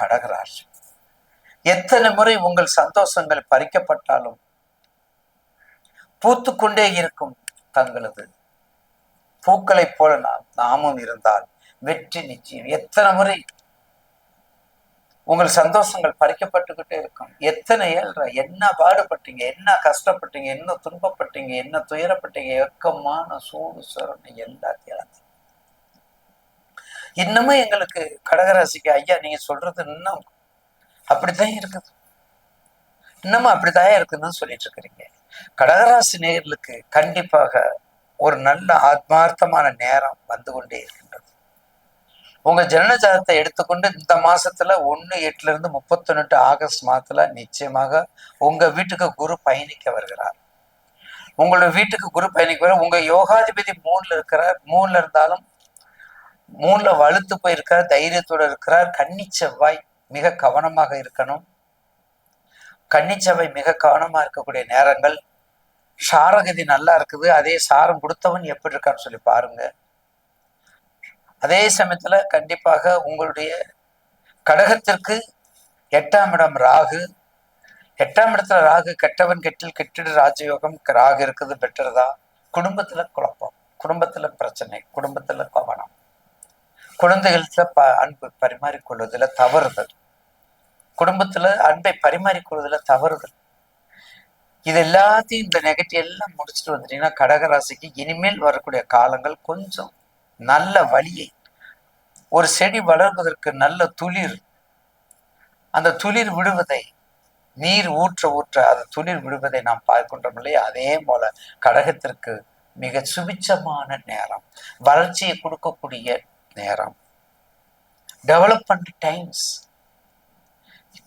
கடகராசி எத்தனை முறை உங்கள் சந்தோஷங்கள் பறிக்கப்பட்டாலும் பூத்துக்கொண்டே இருக்கும் தங்களது பூக்களைப் போல நாம் நாமும் இருந்தால் வெற்றி நிச்சயம். எத்தனை முறை உங்கள் சந்தோஷங்கள் பறிக்கப்பட்டுக்கிட்டே இருக்கும். எத்தனை ஏழ்ற என்ன பாடுபட்டீங்க என்ன கஷ்டப்பட்டீங்க என்ன துன்பப்பட்டீங்க என்ன துயரப்பட்டீங்க ஏக்கமான சூடு சரணை எல்லாத்தையும் இன்னமும் எங்களுக்கு கடகராசிக்கு ஐயா நீங்க சொல்றது இன்னும் அப்படித்தான் இருக்குது. இன்னமும் அப்படித்தான் இருக்குன்னு சொல்லிட்டு இருக்கிறீங்க. கடகராசி நேர்களுக்கு கண்டிப்பாக ஒரு நல்ல ஆத்மார்த்தமான நேரம் வந்து கொண்டே இருக்கின்றது. உங்க ஜனன ஜாதத்தை எடுத்துக்கொண்டு இந்த மாசத்துல ஒன்னு எட்டுல இருந்து முப்பத்தொன்னு ஆகஸ்ட் மாதத்துல நிச்சயமாக உங்க வீட்டுக்கு குரு பயணிக்க வருகிறார். உங்களோட வீட்டுக்கு குரு பயணிக்க வர உங்க யோகாதிபதி மூணுல இருக்கிறார். மூணுல இருந்தாலும் மூணுல வலுத்து போயிருக்கார் தைரியத்தோட இருக்கிறார். கன்னி செவ்வாய் மிக கவனமாக இருக்கணும். கன்னி செவ்வாய் மிக கவனமா இருக்கக்கூடிய நேரங்கள். சாரகதி நல்லா இருக்குது. அதே சாரம் கொடுத்தவன் எப்படி இருக்கான்னு சொல்லி பாருங்க. அதே சமயத்துல கண்டிப்பாக உங்களுடைய கடகத்திற்கு எட்டாம் இடம் ராகு. எட்டாம் இடத்துல ராகு கெட்டவன் கெட்டில் கெட்டிடு ராஜயோகம் ராகு இருக்குது பெட்டர் தான். குடும்பத்துல குழப்பம். குடும்பத்துல பிரச்சனை. குடும்பத்துல கவனம். குழந்தைகள்கிட்ட ப அன்பு பரிமாறிக்கொள்வதில் தவறுதல். குடும்பத்துல அன்பை பரிமாறிக்கொள்வதில் தவறுதல். இது எல்லாத்தையும் இந்த நெகட்டிவ் எல்லாம் முடிச்சுட்டு வந்துட்டீங்கன்னா கடகராசிக்கு இனிமேல் வரக்கூடிய காலங்கள் கொஞ்சம் நல்ல வழியை ஒரு செடி வளர்வதற்கு நல்ல துளிர். அந்த துளிர் விடுவதை நீர் ஊற்ற ஊற்ற அந்த துளிர் விடுவதை நாம் பார்க்கின்றோம் இல்லையா? அதே போல கடகத்திற்கு மிக சுபிச்சமான நேரம். வளர்ச்சியை கொடுக்கக்கூடிய நேரம். Development times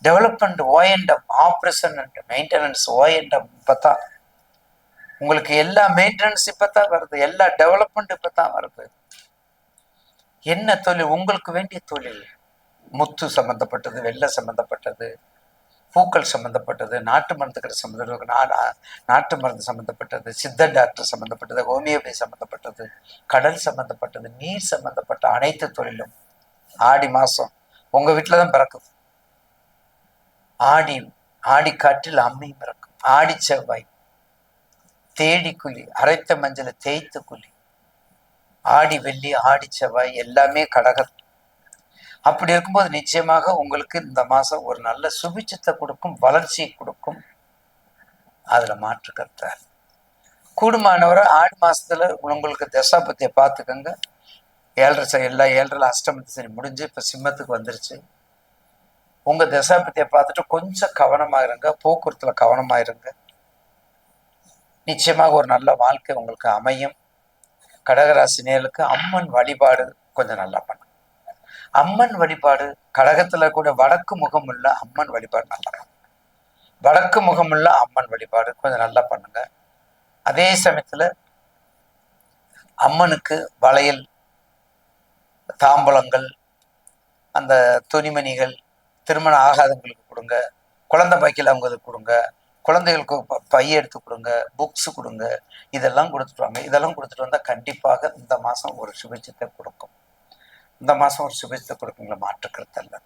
development O and M operation and maintenance O and M இப்பதான். உங்களுக்கு எல்லா மெயின்டெனன்ஸ் இப்பதான் வருது எல்லா டெவலப்மெண்ட் இப்பதான் வருது. என்ன தொழில்? உங்களுக்கு வேண்டிய தொழில். முத்து சம்பந்தப்பட்டது வெள்ளை சம்பந்தப்பட்டது. பூக்கள் சம்மந்தப்பட்டது நாட்டு மருந்துகள் சம்மந்தப்பட்டது நாட்டு மருந்து சம்மந்தப்பட்டது சித்த டாக்டர் சம்மந்தப்பட்டது ஹோமியோபதி சம்மந்தப்பட்டது கடல் சம்மந்தப்பட்டது நீர் சம்மந்தப்பட்ட அனைத்து தொழிலும் ஆடி மாதம் உங்கள் வீட்டில் தான் பிறக்குது ஆடி ஆடி காற்றில் அம்மையும் பிறக்கும். ஆடி செவ்வாய் தேடி குழி அரைத்த மஞ்சளை தேய்த்து குழி. ஆடி வெள்ளி ஆடி செவ்வாய் எல்லாமே கடகம். அப்படி இருக்கும்போது நிச்சயமாக உங்களுக்கு இந்த மாதம் ஒரு நல்ல சுபிச்சத்தை கொடுக்கும் வளர்ச்சியை கொடுக்கும். அதில் மாற்று கருத்தார். கூடுமானவரை ஆடி மாதத்தில் உங்களுக்கு தசாபத்தியை பார்த்துக்கோங்க. ஏழரை ச- எல்லா ஏழரை அஷ்டமத்து சரி முடிஞ்சு இப்போ சிம்மத்துக்கு வந்துருச்சு. உங்கள் தசாபத்தியை பார்த்துட்டு கொஞ்சம் கவனமாக இருங்க போக்குவரத்தில் கவனமாக இருங்க நிச்சயமாக ஒரு நல்ல வாழ்க்கை உங்களுக்கு அமையும். கடகராசினியர்களுக்கு அம்மன் வழிபாடு கொஞ்சம் நல்லா அம்மன் வழிபாடு கழகத்துல கூட வடக்கு முகம் உள்ள அம்மன் வழிபாடு நல்லா வடக்கு முகம் உள்ள அம்மன் வழிபாடு கொஞ்சம் நல்லா பண்ணுங்க. அதே சமயத்துல அம்மனுக்கு வளையல் தாம்பலங்கள் அந்த துணிமணிகள் திருமணம் ஆகாதவங்களுக்கு கொடுங்க. குழந்தை பைக்கில் அவங்களுக்கு கொடுங்க. குழந்தைகளுக்கு ப- எடுத்து கொடுங்க. புக்ஸ் கொடுங்க. இதெல்லாம் கொடுத்துட்டு வாங்க. இதெல்லாம் கொடுத்துட்டு வந்தால் கண்டிப்பாக இந்த மாதம் ஒரு சுபிச்சத்தை கொடுக்கும். இந்த மாதம் ஒரு சுபிட்சத்தை கொடுக்குங்களா மாற்றுக்கிறது இல்லை